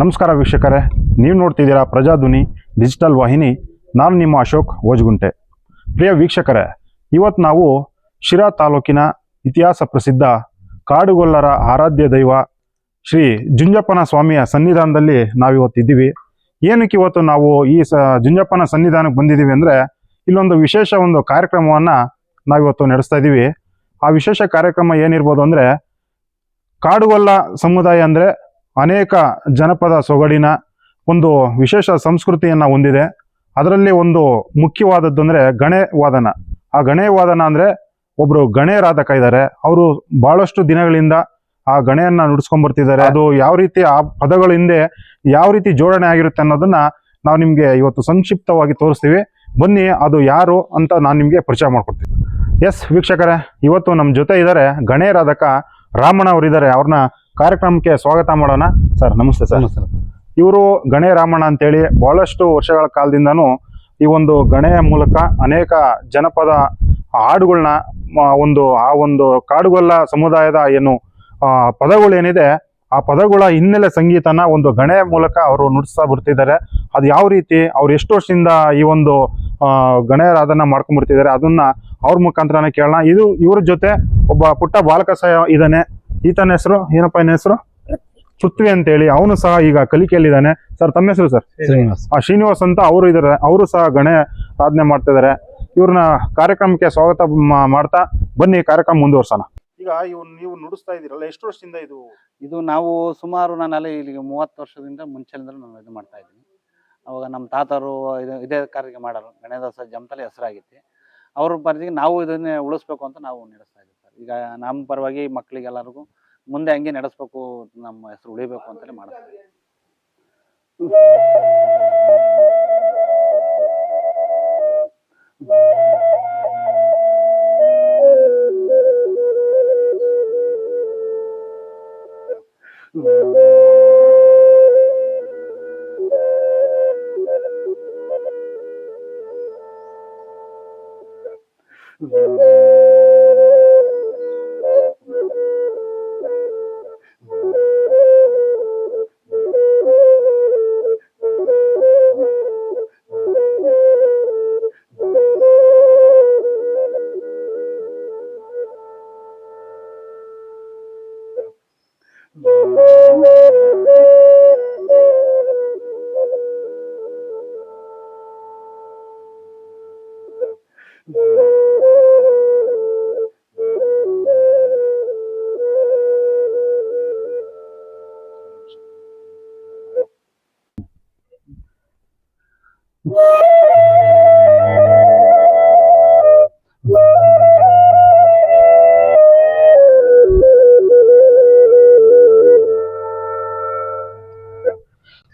ನಮಸ್ಕಾರ ವೀಕ್ಷಕರೇ, ನೀವು ನೋಡ್ತಿದ್ದೀರಾ ಪ್ರಜಾಧ್ವನಿ, ಡಿಜಿಟಲ್ ವಾಹಿನಿ, ನಾನು ನಿಮ್ಮ ಅಶೋಕ್ ಓಜ್ಗುಂಟೆ. ಪ್ರಿಯ ವೀಕ್ಷಕರೇ, ಇವತ್ತು ನಾವು ಶಿರಾ ತಾಲೂಕಿನ ಇತಿಹಾಸ ಪ್ರಸಿದ್ಧ ಕಾಡುಗೊಲ್ಲರ ಆರಾಧ್ಯ ದೈವ ಶ್ರೀ ಜುಂಜಪ್ಪನ ಸ್ವಾಮಿಯ ಸನ್ನಿಧಾನದಲ್ಲಿ ನಾವಿವತ್ತಿದ್ದೀವಿ. ಏನಕ್ಕೆ ಇವತ್ತು ನಾವು ಈ ಸ, ಜುಂಜಪ್ಪನ ಸನ್ನಿಧಾನಕ್ಕೆ ಬಂದಿದ್ದೀವಿ ಅಂದರೆ, ಇಲ್ಲೊಂದು ವಿಶೇಷ ಒಂದು ಕಾರ್ಯಕ್ರಮವನ್ನು ನಾವಿವತ್ತು ನಡೆಸ್ತಾ ಇದ್ದೀವಿ ಆ ವಿಶೇಷ ಕಾರ್ಯಕ್ರಮ ಏನಿರ್ಬೋದು ಅಂದರೆ, ಕಾಡುಗೊಲ್ಲ ಸಮುದಾಯ ಅಂದರೆ ಅನೇಕ ಜನಪದ ಸೊಗಡಿನ ಒಂದು ವಿಶೇಷ ಸಂಸ್ಕೃತಿಯನ್ನು ಹೊಂದಿದೆ. ಅದರಲ್ಲಿ ಒಂದು ಮುಖ್ಯವಾದದ್ದು ಅಂದರೆ ಗಣೆ ವಾದನ ಆ ಗಣೆ ವಾದನ ಅಂದರೆ ಒಬ್ಬರು ಗಣೇರಾಧಕ ಇದ್ದಾರೆ ಅವರು ಭಾಳಷ್ಟು ದಿನಗಳಿಂದ ಆ ಗಣೆಯನ್ನು ನುಡಿಸ್ಕೊಂಡ್ ಬರ್ತಿದ್ದಾರೆ. ಅದು ಯಾವ ರೀತಿ ಆ ಪದಗಳ ಹಿಂದೆ ಯಾವ ರೀತಿ ಜೋಡಣೆ ಆಗಿರುತ್ತೆ ಅನ್ನೋದನ್ನ ನಾವು ನಿಮಗೆ ಇವತ್ತು ಸಂಕ್ಷಿಪ್ತವಾಗಿ ತೋರಿಸ್ತೀವಿ. ಬನ್ನಿ, ಅದು ಯಾರು ಅಂತ ನಾನು ನಿಮಗೆ ಪರಿಚಯ ಮಾಡ್ಕೊಡ್ತೀನಿ. ಎಸ್, ವೀಕ್ಷಕರೇ, ಇವತ್ತು ನಮ್ಮ ಜೊತೆ ಇದ್ದಾರೆ ಗಣೇರಾಧಕ ರಾಮಣ್ಣ ಅವರಿದ್ದಾರೆ. ಅವ್ರನ್ನ ಕಾರ್ಯಕ್ರಮಕ್ಕೆ ಸ್ವಾಗತ ಮಾಡೋಣ. ಸರ್ ನಮಸ್ತೆ ಸರ್. ಇವರು ಗಣೇ ರಾಮಣ್ಣ ಅಂತೇಳಿ ಬಹಳಷ್ಟು ವರ್ಷಗಳ ಕಾಲದಿಂದನೂ ಈ ಒಂದು ಗಣೆಯ ಮೂಲಕ ಅನೇಕ ಜನಪದ ಹಾಡುಗಳನ್ನ ಒಂದು ಆ ಒಂದು ಕಾಡುಗೊಲ್ಲ ಸಮುದಾಯದ ಏನು ಪದಗಳು ಪದಗಳೇನಿದೆ ಆ ಪದಗಳ ಹಿನ್ನೆಲೆ ಸಂಗೀತನ ಒಂದು ಗಣೆಯ ಮೂಲಕ ಅವರು ನುಡಿಸ್ತಾ ಬರ್ತಿದ್ದಾರೆ. ಅದು ಯಾವ ರೀತಿ ಅವ್ರು ಎಷ್ಟು ವರ್ಷದಿಂದ ಈ ಒಂದು ಗಣೇರಾಧನ ಮಾಡ್ಕೊಂಡ್ಬಿಡ್ತಿದ್ದಾರೆ ಅದನ್ನ ಅವ್ರ ಮುಖಾಂತರನೇ ಕೇಳೋಣ. ಇದು ಇವ್ರ ಜೊತೆ ಒಬ್ಬ ಪುಟ್ಟ ಬಾಲಕ ಸಹ ಇದ್ದಾನೆ ಈತನ ಹೆಸರು ಏನಪ್ಪ ಏನ ಹೆಸರು? ಪೃಥ್ವಿ ಅಂತೇಳಿ. ಅವನು ಸಹ ಈಗ ಕಲಿಕೆಯಲ್ಲಿದ್ದಾನೆ. ಸರ್ ತಮ್ಮ ಹೆಸರು ಸರ್? ಶ್ರೀನಿವಾಸ್. ಆ ಶ್ರೀನಿವಾಸ್ ಅಂತ ಅವರು ಇದಾರೆ ಅವರು ಸಹ ಗಣೆ ಸಾಧನೆ ಮಾಡ್ತಾ ಇದ್ದಾರೆ. ಇವ್ರನ್ನ ಕಾರ್ಯಕ್ರಮಕ್ಕೆ ಸ್ವಾಗತ ಮಾ- ಮಾಡ್ತಾ ಬನ್ನಿ ಕಾರ್ಯಕ್ರಮ ಮುಂದುವರ್ಸೋಣ. ಈಗ ಇವ್ ನೀವು ನುಡಿಸ್ತಾ ಇದೀರಲ್ಲ ಎಷ್ಟು ವರ್ಷದಿಂದ ಇದು? ಇದು ನಾವು ಸುಮಾರು ನಾನಲ್ಲಿ ಇಲ್ಲಿಗೆ ಮೂವತ್ತು ವರ್ಷದಿಂದ ಮುಂಚೆಯಿಂದಲೂ ನಾನು ಇದು ಮಾಡ್ತಾ ಇದ್ದೀನಿ. ಅವಾಗ ನಮ್ಮ ತಾತರು ಇದು ಇದೇ ಕಾರ್ಯಕ್ಕೆ ಮಾಡೋರು ಗಣೇದಾಸ ಜಮತಲೆ ಹೆಸರಾಗಿತ್ತು. ಅವ್ರ ಪರಿಧಿಗೆ ನಾವು ಇದನ್ನೇ ಉಳಿಸ್ಬೇಕು ಅಂತ ನಾವು ನಡೆಸ್ತಾ ಈಗ ನಮ್ಮ ಪರವಾಗಿ ಮಕ್ಕಳಿಗೆಲ್ಲರಿಗೂ ಮುಂದೆ ಹಂಗೆ ನಡೆಸ್ಬೇಕು ನಮ್ಮ ಹೆಸರು ಉಳಿಬೇಕು ಅಂತಲೇ ಮಾಡ್ತಾರೆ. Thank ಮುಂಜಪ್ಪದಿಂದಾರೆ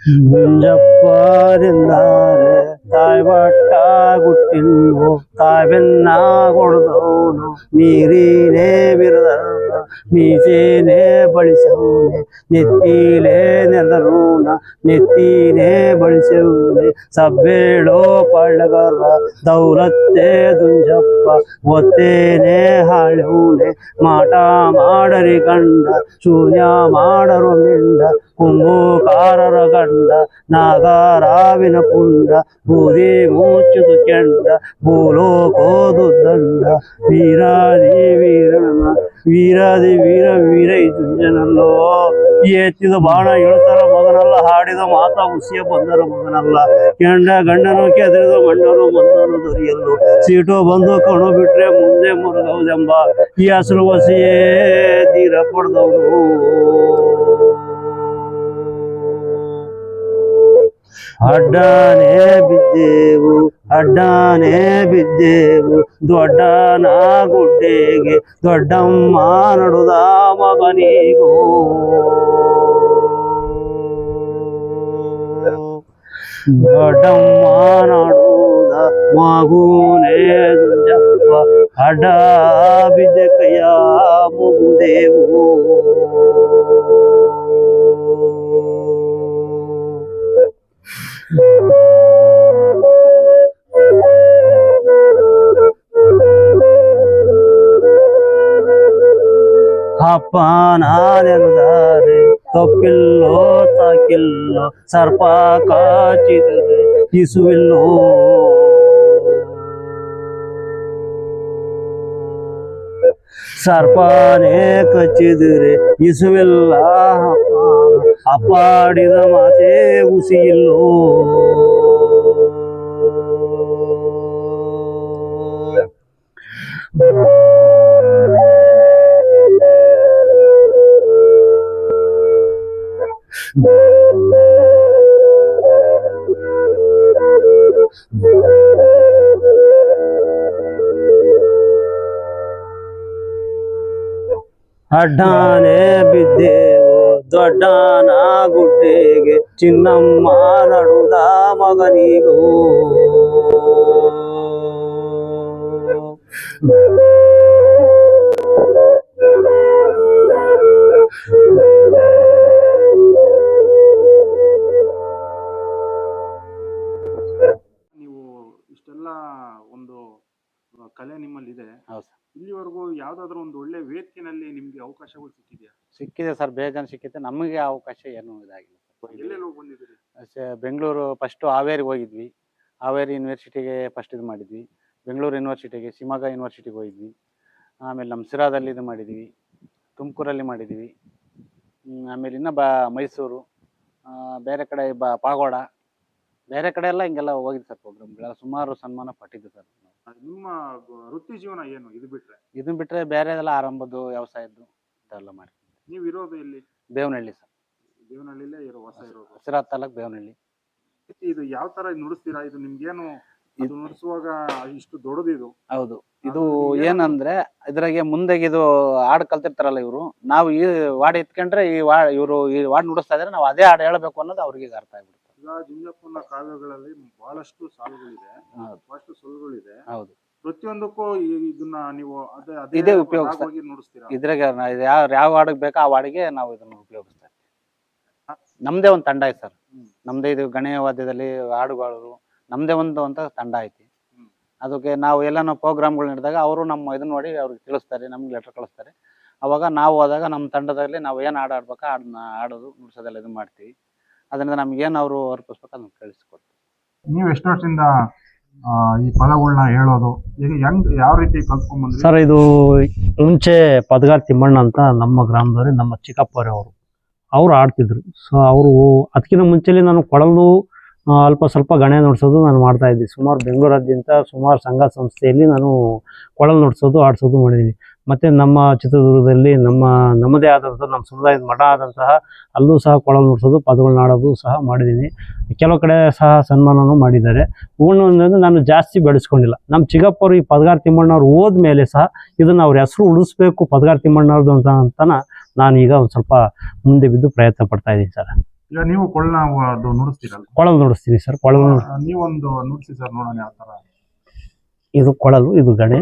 കുഞ്ചപ്പാരെന്നാരെ താഴ്വട്ടാകുട്ടിൽ താഴ്വെന്നാ കൊടുത്തോണു നീറിനെ വിരുദോ ಮೀಸೇನೆ ಬಳಸವನೆ ನೆತ್ತಿಲೇ ನೆದರೂನ ನೆತ್ತಿನೇ ಬಳಸವನೆ ಸಬ್ಬೇಳೋ ಪಳ್ಳಗರ, ದೌಲತ್ತೆ ದುಂಜಪ್ಪ, ಒತ್ತೇನೆ ಹಾಳವನೆ ಮಾಟ ಮಾಡರಿ ಗಂಡ, ಶೂನ್ಯ ಮಾಡರು ಮಿಂಡ, ಕುಂಭಕಾರರ ಗಂಡ, ನಾಗರಾವಿನ ಪುಂಡ ಬೂದಿ ಮುಚ್ಚುದು ಕೆಂಡ, ಭೂಲೋಕೋದು ದಂಡ, ವೀರಾದಿ ವೀರನ ವೀರಾದಿ ವೀರ ವೀರ ಜುಂಜನಲ್ಲೋ ಎತ್ತಿದ ಬಾಣ ಹೇಳ್ತಾರ ಮಗನಲ್ಲ, ಹಾಡಿದ ಮಾತ ಉಸಿಯ ಬಂದರ ಮಗನಲ್ಲ. ಕೆಂಡ ಗಂಡನು ಕೆದರಿದ ಗಂಡನು ಮಂದನು ದೊರೆಯಲ್ಲು? ಸೀಟು ಬಂದು ಕಣು ಬಿಟ್ರೆ ಮುಂದೆ ಮುರುಗೌದೆಂಬ ಈ ಹಸಿರು ವಸಿಯೇ ತೀರ ಪಡೆದವರು. ಅಡ್ಡಾನೆ ಬಿದ್ದೇವು, ಅಡ್ಡಾನೇ ಬಿದ್ದೆವು. ದೊಡ್ಡನ ಗುಡ್ಡೆಗೆ ದೊಡ್ಡಮ್ಮ ನಡುದ ಮಗನಿಗೂ. ದೊಡ್ಡಮ್ಮ ನಡುದ ಮಗುನೇ ದುಂಜಪ್ಪ ಅಡ್ಡ ಬಿದ್ದ ಕೈಯ ಮುಗುದೇವು. ಅಪ್ಪ ನಾನೆಂದರೆ ತಪ್ಪಿಲ್ಲೋ ತಾಕಿಲ್ಲೋ ಸರ್ಪ ಕಾಚಿದರೆ ಇಸುವಿಲ್ಲೋ ಸರ್ಪನೇ ಕಚ್ಚಿದರೆ ಇಸುವಿಲ್ಲ ಅಪ್ಪಾಡಿದ ಮಾತೇ ಉಸಿಯಿಲ್ಲೋ ಅಡ್ಡಾನೆ ಬಿದ್ದೆವು ದೊಡ್ಡಾನ ಗುಡ್ಡೆಗೆ ಚಿನ್ನಮ್ಮ ನಡುದ ಮಗನಿಗೂ. ಇಲ್ಲಿವರೆಗೂ ಯಾವ್ದಾದ್ರು ಒಂದು ಒಳ್ಳೆ ವೇದಿಕೆನಲ್ಲಿ ನಿಮ್ಗೆ ಅವಕಾಶಗಳು ಸಿಕ್ಕಿದೆಯಾ? ಸಿಕ್ಕಿದೆ ಸರ್ ಬೇಜಾನ್ ಸಿಕ್ಕಿದೆ. ನಮಗೆ ಅವಕಾಶ ಏನು ಇದಾಗಿಲ್ಲ ಸರ್. ಎಲ್ಲೆಲ್ಲಿ ಹೋಗಿ ಬಂದಿದ್ದೀರಿ? ಸ- ಬೆಂಗಳೂರು ಫಸ್ಟ್ ಹಾವೇರಿಗೆ ಹೋಗಿದ್ವಿ. ಹಾವೇರಿ ಯೂನಿವರ್ಸಿಟಿಗೆ ಫಸ್ಟ್ ಇದು ಮಾಡಿದ್ವಿ. ಬೆಂಗಳೂರು ಯೂನಿವರ್ಸಿಟಿಗೆ ಶಿವಮೊಗ್ಗ ಯೂನಿವರ್ಸಿಟಿಗೆ ಹೋಗಿದ್ವಿ. ಆಮೇಲೆ ನಮ್ಮ ಸಿರಾದಲ್ಲಿ ಇದು ಮಾಡಿದ್ವಿ. ತುಮಕೂರಲ್ಲಿ ಮಾಡಿದ್ವಿ. ಹ್ಮ್, ಆಮೇಲೆ ಇನ್ನು ಬಾ ಮೈಸೂರು ಆ, ಬೇರೆ ಕಡೆ ಬ ಪಾಗೋಡ. ಬೇರೆ ಕಡೆ ಎಲ್ಲ ಹಿಂಗೆಲ್ಲ ಹೋಗಿದ್ದು ಸರ್ ಪ್ರೋಗ್ರಾಮ್ಗಳೆಲ್ಲ ಸುಮಾರು ಸನ್ಮಾನ ಪಟ್ಟಿದ್ದು ಸರ್. ನಿಮ್ಮ ವೃತ್ತಿ ಜೀವನ ಏನು? ಇದು ಬಿಟ್ರೆ? ಇದನ್ನ ಬೇರೆ ಬೇರೆದೆಲ್ಲ ಆರಂಭದ್ದು ವ್ಯವಸಾಯದ್ದು ಇದೆಲ್ಲ ಮಾಡಿ ನೀವು ಇರೋದು ಇಲ್ಲಿ ಬೇವನಹಳ್ಳಿ ಸರ್. ದೇವನಹಳ್ಳಿಲೇ ಇರೋ ಹೊಸ ಇರೋದು. ಸಿರಾ ತಾಲೂಕ್ ಬೇವನಹಳ್ಳಿ. ಇದು ಯಾವ ತರ ನುಡಿಸ್ತೀರಾ? ಇದು ನಿಮ್ಗೇನು ಇದು ನುಡಿಸುವಾಗ ಇಷ್ಟು ದೊಡ್ಡದು ಇದು? ಹೌದು. ಇದು ಏನಂದ್ರೆ ಇದ್ರಾಗೆ ಮುಂದೆ ಇದು ಹಾಡು ಕಲ್ತಿರ್ತಾರಲ್ಲ ಇವರು ನಾವು ಈ ವಾಡ್ ಎತ್ಕೊಂಡ್ರೆ ಈ ವಾ ಇವರು ಈ ವಾಡ್ ನುಡಿಸ್ತಾ ಇದ್ರೆ ನಾವು ಅದೇ ಹಾಡು ಹೇಳ್ಬೇಕು ಅನ್ನೋದು ಅವ್ರಿಗೆ ಅರ್ಥ ಆಗ್ಬಿಡುತ್ತೆ. ಈಗ ಜುಂಜಪ್ಪನ ಕಾವ್ಯಗಳಲ್ಲಿ ಬಹಳಷ್ಟು ಸಾಲುಗಳಿದೆ ಬಹಳಷ್ಟು ಸೊಲ್ಗಳಿದೆ ಹೌದು. ಪ್ರತಿಯೊಂದಕ್ಕೂ ಇದನ್ನ ನೀವು ಅದೇ ಅದೇ ಇದೇ ಉಪಯೋಗಿಸ್ತಾ- ರಾಗವಾಗಿ ನುಡಿಸ್ತೀರಾ? ಇದ್ರಾಗೆ ಯಾವ ಯಾವ ಹಾಡಿಗೆ ಬೇಕೋ ಆ ಹಾಡಿಗೆ ನಾವು ಇದನ್ನು ಉಪಯೋಗಿಸ್ತಾ ಇರ್ತೀವಿ. ನಮ್ದೇ ಒಂದು ತಂಡ ಐತೆ ಸರ್. ಹ್ಮ್. ನಮ್ದೇ ಇದು ಗಣೇಯ ವಾದ್ಯದಲ್ಲಿ ಹಾಡುಗಳು ನಮ್ದೇ ಒಂದು ಅಂತ ತಂಡ ಐತಿ. ಹ್ಮ್. ಅದಕ್ಕೆ ನಾವು ಎಲ್ಲಾನು ಪ್ರೋಗ್ರಾಮ್ಗಳು ನಡೆದಾಗ ಅವರು ನಮ್ಮ ಇದನ್ನ ನೋಡಿ ಅವ್ರಿಗೆ ತಿಳಿಸ್ತಾರೆ ನಮ್ಗೆ ಲೆಟರ್ ಕಳಿಸ್ತಾರೆ. ಅವಾಗ ನಾವು ಹೋದಾಗ ನಮ್ಮ ತಂಡದಲ್ಲಿ ನಾವು ಏನು ಹಾಡು ಆಡ್ಬೇಕು ಹಾಡನ್ನ ಆಡೋದು ನುಡ್ಸೋದೆಲ್ಲ ಇದು ಮಾಡ್ತೀವಿ. ಅದರಿಂದ ನಮ್ಗೇನು ಏನು ಅವರು ಅರ್ಪಿಸ್ಬೇಕು ಅದನ್ನ ಕಳಿಸ್ಕೊಡ್ತೀವಿ. ನೀವು ಎಷ್ಟು ವರ್ಷದಿಂದ ಆ, ಈ ಪದಗಳನ್ನ ಹೇಳೋದು? ಈಗ ಹೆಂಗ್ ಯಾವ ರೀತಿ ಕಲ್ತ್ಕೊಂಡ್ಬಂದ್ರಿ ಸರ್ ಇದು ಮುಂಚೆ ಪದಗಾರ್ ತಿಮ್ಮಣ್ಣ ಅಂತ ನಮ್ಮ ಗ್ರಾಮದವ್ರಿ ನಮ್ಮ ಚಿಕ್ಕಪ್ಪರೇ ಅವರು ಅವ್ರು ಆಡ್ತಿದ್ರು. ಸೊ ಅವರು ಅದಕ್ಕಿಂತ ಮುಂಚೆಲಿ ನಾನು ಕೊಡಲು ಆ, ಅಲ್ಪ ಸ್ವಲ್ಪ ಗಣೆ ನುಡ್ಸೋದು ನಾನು ಮಾಡ್ತಾ ಇದ್ದೆ. ಸುಮಾರು ಬೆಂಗಳೂರಾದ್ಯಂತ ಸುಮಾರು ಸಂಘ ಸಂಸ್ಥೆಯಲ್ಲಿ ನಾನು ಕೊಳಲು ನುಡ್ಸೋದು ಆಡಿಸೋದು ಮಾಡಿದ್ದೀನಿ. ಮತ್ತು ನಮ್ಮ ಚಿತ್ರದುರ್ಗದಲ್ಲಿ ನಮ್ಮ ನಮ್ಮದೇ ಆದಂಥ ನಮ್ಮ ಸಮುದಾಯದ ಮಠ ಆದಂತಹ ಅಲ್ಲೂ ಸಹ ಕೊಳ ನೋಡಿಸೋದು ಪದಗಳನ್ನ ಆಡೋದು ಸಹ ಮಾಡಿದ್ದೀನಿ. ಕೆಲವು ಕಡೆ ಸಹ ಸನ್ಮಾನನೂ ಮಾಡಿದ್ದಾರೆ. ಹೂವನ್ನು ನಾನು ಜಾಸ್ತಿ ಬೆಳೆಸ್ಕೊಂಡಿಲ್ಲ. ನಮ್ಮ ಚಿಗಪ್ಪರು ಈ ಪದಗಾರ್ ತಿಮ್ಮಣ್ಣವ್ರು ಹೋದ್ಮೇಲೆ ಸಹ ಇದನ್ನ ಅವ್ರ ಹೆಸರು ಉಳಿಸ್ಬೇಕು ಪದಗಾರ್ ತಿಮ್ಮಣ್ಣವ್ರದ್ದು ಅಂತ ಅಂತನ ನಾನು ಈಗ ಒಂದು ಸ್ವಲ್ಪ ಮುಂದೆ ಬಿದ್ದು ಪ್ರಯತ್ನ ಪಡ್ತಾ ಇದ್ದೀನಿ ಸರ್. ಈಗ ನೀವು ಕೊಳನ ನುಡಿಸ್ತೀರಲ್ಲ? ಕೊಳಲು ನುಡಿಸ್ತೀನಿ ಸರ್ ಕೊಳಲು ಆ, ನೀವೊಂದು ನುಡಿಸಿ ಸರ್ ನೋಡೋಣ ಯಾವ ಥರ ಇದು ಕೊಳಲು ಇದು ಗಣೆ.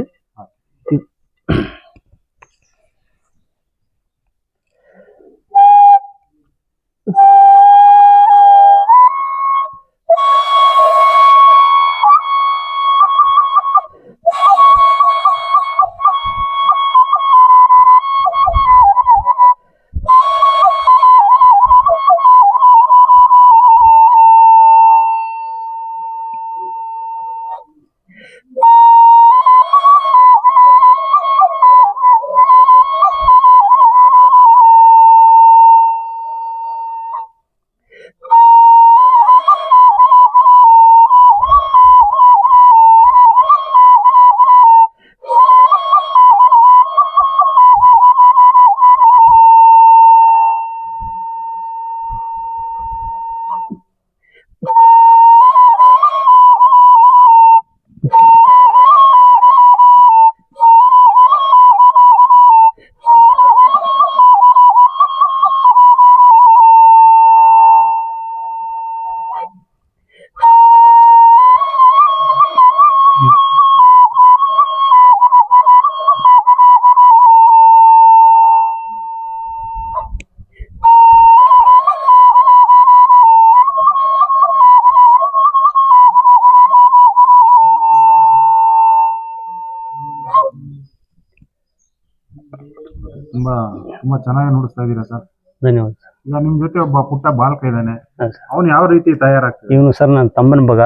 ತುಂಬಾ ತುಂಬಾ ಚೆನ್ನಾಗಿ ನುಡಿಸ್ತಾ ಇದ್ದೀರಾ ಸರ್? ಧನ್ಯವಾದ ಈಗ ನಿಮ್ ಜೊತೆ ಒಬ್ಬ ಪುಟ್ಟ ಬಾಲಕ ಇದ್ದಾನೆ. ಹೌದು. ಅವನು ಯಾವ ರೀತಿ ತಯಾರಾಗ್ತದೆ ಇವನು ಸರ್ ನನ್ನ ತಮ್ಮನ ಮಗ.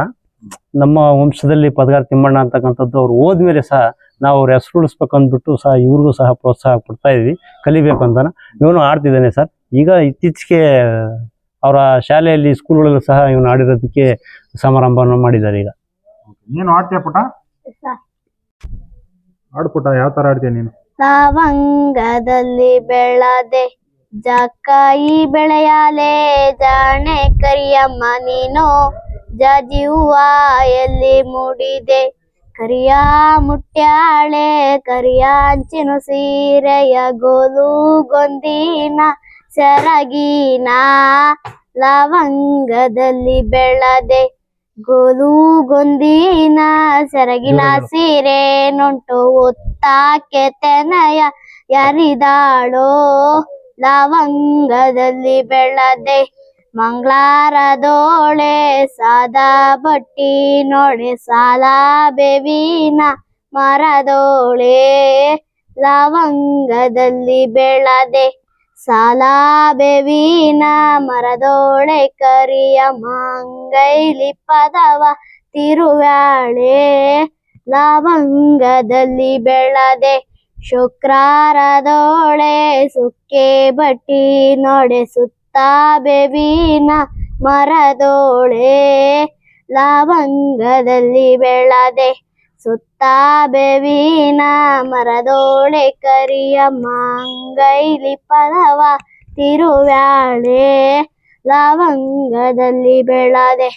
ನಮ್ಮ ವಂಶದಲ್ಲಿ ಪದಗಾರ ತಿಮ್ಮಣ್ಣ ಅಂತಕ್ಕಂಥದ್ದು ಅವ್ರು ಹೋದ್ಮೇಲೆ ಸಹ ನಾವು ಅವ್ರ ಹೆಸರು ಉಳಿಸ್ಬೇಕು ಅಂದ್ಬಿಟ್ಟು ಸಹ ಇವ್ರಿಗೂ ಸಹ ಪ್ರೋತ್ಸಾಹ ಕೊಡ್ತಾ ಇದ್ವಿ. ಕಲಿಬೇಕು ಅಂತಾನೆ. ಇವನು ಆಡ್ತಿದ್ದಾನೆ ಸರ್. ಈಗ ಇತ್ತೀಚೆಗೆ ಅವರ ಶಾಲೆಯಲ್ಲಿ ಸ್ಕೂಲ್ಗಳಲ್ಲೂ ಸಹ ಇವನು ಆಡಿರೋದಕ್ಕೆ ಸಮಾರಂಭವನ್ನು ಮಾಡಿದ್ದಾರೆ ಈಗ. ನೀನು ಆಡ್ತೀಯ ಪುಟ ಆಡು ಪುಟ ಯಾವ ತರ ಆಡ್ತೀಯ ನೀನು? ಲವಂಗದಲ್ಲಿ ಬೆಳದೆ ಜಕಾಯಿ ಬೆಳೆಯಾಲೆ, ಜಾಣೆ ಕರಿಯಮ್ಮ, ನೀನು ಜಾಜಿ ಹೂವ, ಎಲ್ಲಿ ಮೂಡಿದೆ? ಕರಿಯ ಮುಟ್ಯಾಳೆ, ಕರಿಯ ಅಂಚಿನ ಸೀರೆಯ ಗೋಲು ಗೊಂದಿನ ಸೆರಗಿನ, ಲವಂಗದಲ್ಲಿ ಬೆಳದೆ ಗೋಲು ಗೊಂದಿನ ಸೆರಗಿನ ಸೀರೆ ನೊಂಟು ಒತ್ತಾಕೆ ತೆನಯ ಯಾರಿದಾಳೋ? ಲವಂಗದಲ್ಲಿ ಬೆಳದೆ ಮಂಗಳಾರದೋಳೆ ಸಾದಾ ಬಟ್ಟಿ ನೋಡೆ ಸಾಲ ಬೇವಿನ ಮರದೋಳೆ ಲವಂಗದಲ್ಲಿ ಬೆಳದೆ ಸಾಲ ಬೇವಿನ ಮರದೋಳೆ ಕರಿಯ ಮಂಗೈಲಿ ಪದವ ತಿರುವಾಳೆ ಲವಂಗದಲ್ಲಿ ಬೆಳದೆ ಶುಕ್ರಾರದೋಳೆ ಸುಕ್ಕೆ ಬಟ್ಟಿ ನೋಡೆ ಸುತ್ತ ಬೇವಿನ ಮರದೋಳೆ. ಲವಂಗದಲ್ಲಿ ಬೆಳದೆ ಸುತ್ತ ಬೇವಿನ ಮರದೋಳೆ ಕರಿಯ ಮಂಗೈಲಿ ಪದವ ತಿರುವ್ಯಾಳೆ ಲವಂಗದಲ್ಲಿ ಬೆಳದೆ.